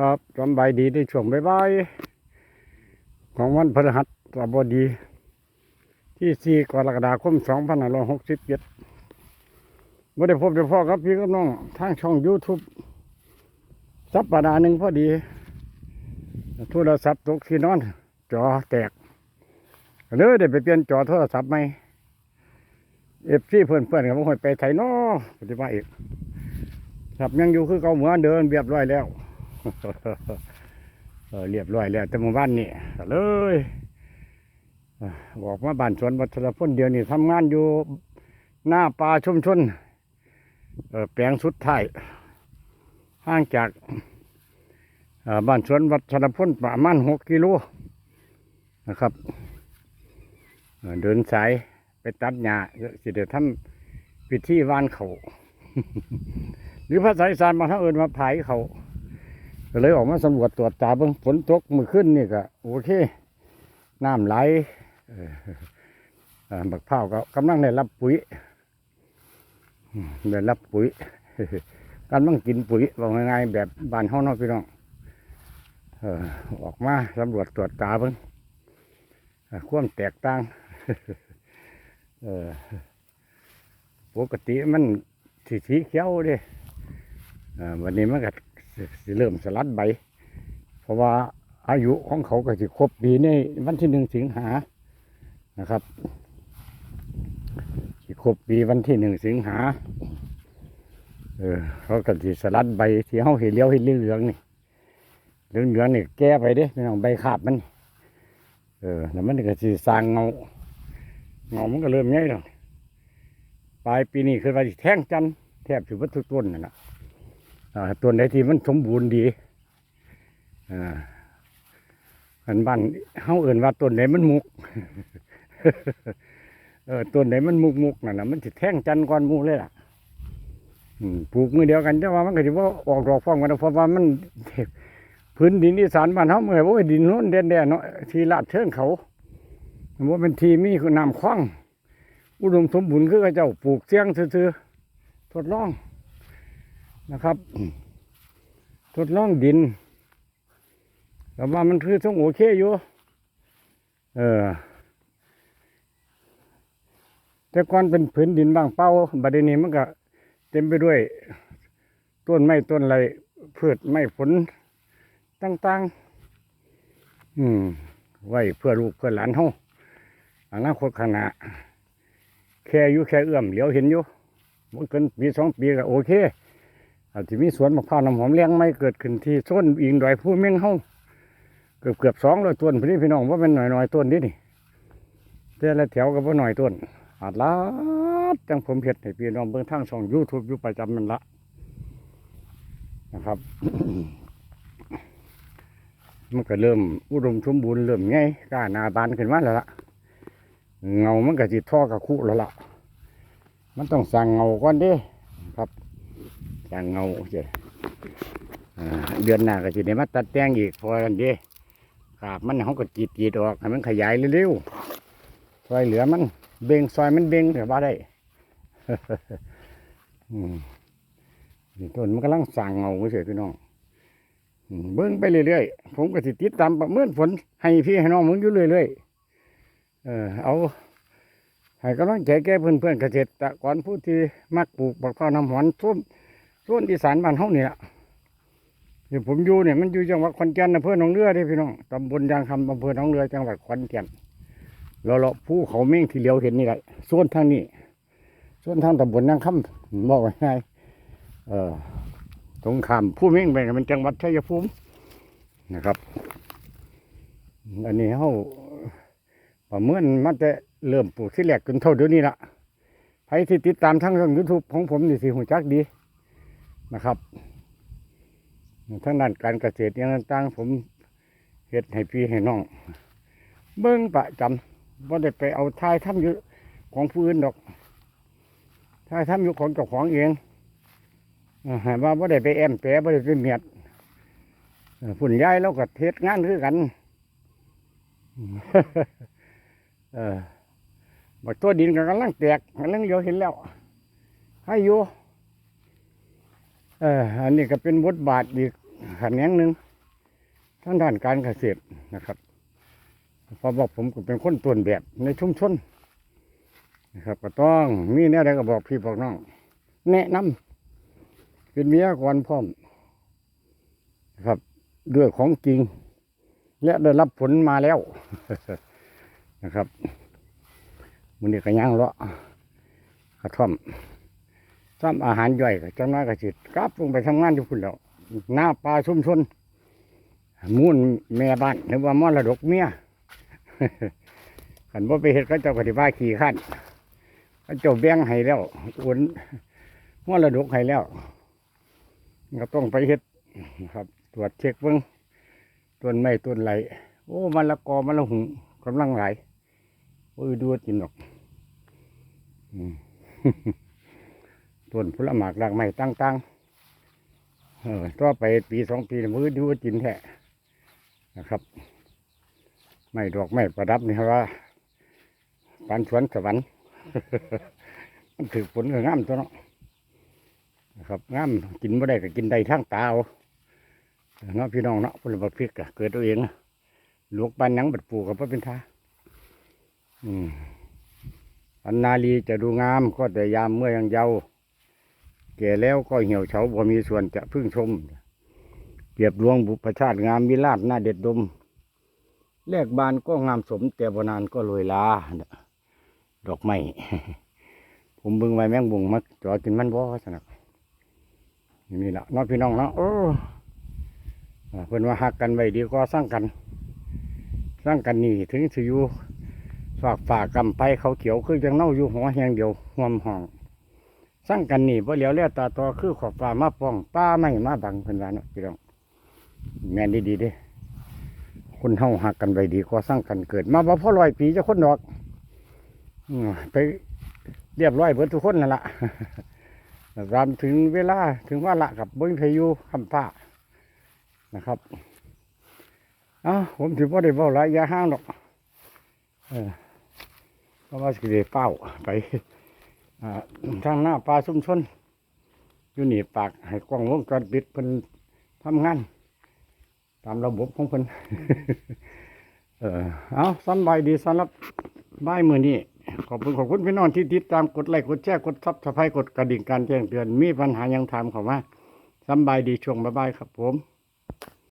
ครับสบายดีในช่วงบ่ายๆของวันพฤหัสบดี ที่ 4 กรกฎาคม 2567ไม่ได้พบเฉพาะครับพี่กับน้องทางช่อง YouTube สัปดาห์หนึ่งพอดีโทรศัพท์ตกที่นอน จอแตกเลยได้ไปเปลี่ยนจอโทรศัพท์ใหมเอฟซีเพื่อนเพื่อนๆกับผมไปไทยนอปฏิบัติอีกครับยังอยู่คือเก่าเหมือนเดินเรียบร้อยแล้ว เรียบร้อยแล้วแต่หมู่บ้านนี่เลยบอกมาบ้านสวนวัชรพลเดียวนี่ทำงานอยู่หน้าป่าชุมชนแปลงสุดท้ายห่างจากบ้านสวนวัชรพลประมาณหกกิโลนะครับ เดินสายไปตัดหญ้าสิเดี๋ยวทำพิธีวานเขา หรือภาษาอีสานบาท่านเอินมาผายเขา ก็เลยออกมาสำรวจตรวจตาเบิ่งฝนตกมือขึ้นนี่ก็โอเคน้ำไหลบักเผาวก็กำลังได้รับปุ๋ยได้รับปุ๋ยกำลังกินปุ๋ยบอกง่ายๆแบบบานห้องนอกพี่น้องออกมาสำรวจตรวจตาเบิ่งความแตกต่างเออปกติมันสีเขียวเด้เอ่อวันนี้มันก็ สิเริ่มสลัดใบ เพราะว่าอายุของเขาก็จะครบปีในวันที่หนึ่งสิงหานะครับสิครบปีวันที่หนึ่งสิงหาเออเขาก็จะสลัดใบที่เขาเห็นเลี้ยวเห็นเหลืองๆนี่เหลืองๆนี่แก้ไปเด้ไม่ต้องใบขาดมัน เออแล้วมันก็จะสร้างเงาเงามันก็เริ่มใหญ่แล้วปลายปีนี้คือว่าแท่งจันแทบจะวัตถุต้นนั่นแหละ ต้นไหนที่มันสมบูรณ์ดีอันบ้านเฮาเอื่นว่าต้นไหนมันมุกเออต้นไหนมันมุกมุกนั่นนะมันจะแท่งจันทร์ก่อนหมูเลยล่ะปลูกมือเดียวกันแต่ว่ามันก็จะว่าออกดอกฟ้องกันเพราะว่ามันพื้นดินอีสานบ้านเฮาเมื่อว่าดินโน้นแดนๆเนาะที่ลาดเชิงเขาว่าเป็นทีมีคือน้ำคว้างอุดมสมบูรณ์คือเขาเจ้าปลูกเสียงซื่อๆทดลอง นะครับทดลองดินแต่ว่ามันคือต้องโอเคอยู่ เออ แต่ก่อนเป็นผืนดินบางเป้าบัดนี้มันก็ เต็มไปด้วย ต้นไม้ต้นอะไรพืชไม้ผลต่างๆ อืม ไว้เพื่อลูกเพื่อหลานเฮาอนาคตข้างหน้าแค่อยู่แค่เอื้อมเหลียวเห็นอยู่บ่เกินปีสองปีก็โอเค อาจจะมีสวนมะพร้าวน้ำหอมเลี้ยงไม่เกิดขึ้นที่ส้นอิงดอยผู้เม่งเฮาเกือบเกือบสองร้อยต้นพี่พี่น้องว่าเป็นหน่อยหน่อยต้นนี่นี่แต่ละแถวก็ว่าหน่อยต้นอาจลาดจังผมเห็ดให้พี่น้องเบิ่งทางช่องยูทูบอยู่ประจำมันละนะครับมันก็เริ่มอุดมสมบูรณ์เริ่มไงกล้านาบานขึ้นมาแล้วล่ะเงามันก็จิท่อกับคู่แล้วล่ะมันต้องสั่งเงาก่อนดิครับ จางเงาเจ้เดือนหน้าก็จะได้มาตัดแต่งอีกพอกันด้ครับมันเขาก็จีดจีดออกให้มันขยายเร็วๆซอยเหลือมันเบ่งซอยมันเบ่งเดี๋ยวว่าได้นี่ต้นมันกำลังสั่งเงาเฉยพี่น้องเบิ้งไปเรื่อยๆ ผมก็สิดติดตามประเมินผลให้พี่ให้น้องมึงอยู่เรื่อยๆ เออเอาให้กำลังใจแก่เพื่อนๆเกษตรกรผู้ที่มักปลูกบักข้าวน้ำหวานทุ่ม ส่วนอีสานบ้านเฮาเนี่ล่ะที่ผมอยู่เนี่ยมันอยู่จังหวัดขอนแก่นอำเภอหนองเรือเด้พี่น้องตำบลยางคำอำเภอหนองเรือจังหวัดขอนแก่นเราเราภูเขาเม่งที่เลี้ยวเห็นนี่แหละส่วนทางนี้ส่วนทางตำบลยางคำบอกง่ายเออตรงข้ามผู้เม่งไปเป็นจังหวัดชัยภูมินะครับ อันนี้เฮาประเมินมาแต่เริ่มปลูกที่แรกจนเท่าเดี๋ยวนี้ละใครที่ติดตามทางช่องยูทูบของผมนี่สิหูจักดี นะครับทั้งด้านการเกษตรอย่างต่างๆผมเฮ็ดให้พี่ให้น้อง เบิ้งประจำว่าได้ไปเอาทายทำอยู่ของผู้อื่นดอกทายทำอยู่ของเจ้าของเองเออให้ว่าว่าได้ไปแอมแปะว่าได้ไปเมียดฝุ่นย้ายแล้วก็เทศงานคือกันเออบักตัวดินกำลังแตกกำลังเลี้ยวเห็นแล้ว ให้อยู่ อออันนี้ก็เป็นบทบาทอีกแขนงหนึ่งทางด้านการเกษตรนะครับพราะบอกผมก็เป็นคนต้นแบบในชุมชนนะครับ ก็ต้องมีแนวใดก็บอกพี่บอกน้องแนะนำเป็นเมียก่อนพร้อมนะครับด้วยของจริง และได้รับผลมาแล้วนะครับมันนี้ก็ย่างเลาะกระท่อม ซ้ำอาหารย่อยก็จังน้อยก็สิกลับลงไปทำงานอยู่พุ่นแล้วหน้าปลาชุ่มชนมูนแม่บ้านหรือว่ามอระดกเมียขันบ่าไปเฮ็ดก็เจ้าก็สิว่าขี่ขั้นก็เจ้าแบงให้แล้วโอนมอระดกให้แล้วก็ต้องไปเฮ็ดครับตรวจเช็คเบิ่งต้นไม้ต้นไหลโอ้มันละกอมันละหุงกำลังไหลโอ้ยดูดกินหรอกอืม ต้นผลหมากรากไม้ต่างๆเออต่อไปปีสองปีมือดูจินแท้นะครับ ไม่ดอกไม่ประดับนี่ครับว่าปานสวนสวรรค์มันถือผลงามตัวเนาะนะครับงามกินไม่ได้ก็กินได้ทั้งตาเอาเนาะพี่น้องเนาะพลบักพริกอะเกิดตัวเองลวกปานยังบัดปูกับพ่เป็นท่าอืมอันนาลีจะดูงามก็แต่ยามเมื่อยังเยาว์ แก่แล้วก็เหี่ยวเฉาบ่มีส่วนจะพึ่งชม เปรียบหลวงบุพชาติงามวิราชหน้าเด็ดดม แลกบานก็งามสม แต่บนานก็โรยลา ดอกไม้ผมบิ่งไว้แมงบุงมาจอกินมันบ่สนักนี่ละน้องพี่น้องเนาะโอ้เพิ่นว่าหักกันไว้ดีก็สร้างกัน สร้างกันนี่ถึงสิอยู่ฝากฝากกำไปเขาเขียวคือจังเน่าอยู่หัวแหงเดียวหวมห้อง สร้างกันนี่บ่เหลียวเลี้ยวตาต่อคือขอบฟ้ามาป้องป้าไม่มาบังเพิ่นว่าเนาะพี่น้องแม่นดีๆเด้คนเฮาหักกันไว้ดีก็สร้างกันเกิด มาบ่พอร้อยปีจะคนดอกอไปเรียบร้อยเบิดทุกคนนั่นล่ะรามถึงเวลาถึงว่าละกับบ่มีพายุคำฟ้านะครับอ้าผมถือว่าได้เว้าหลายยาห้างดอกเออเพราะว่าสิได้เป้าไป ทางหน้าปลาชุมชนอยู่นี่ปากให้กล้องวงจรปิดเพิ่นทำงาน ตามระบบของเพิ่นเออเอาสำบายดีสำหรับบ่ายมือนี้ขอบคุณขอบคุณพี่น้องที่ติดตามกดไลค์กดแชร์กดซับสไครต์กดกระดิ่งการแจ้งเตือนมีปัญหายังถามเขามาสำบายดีช่วงบ่ายครับผม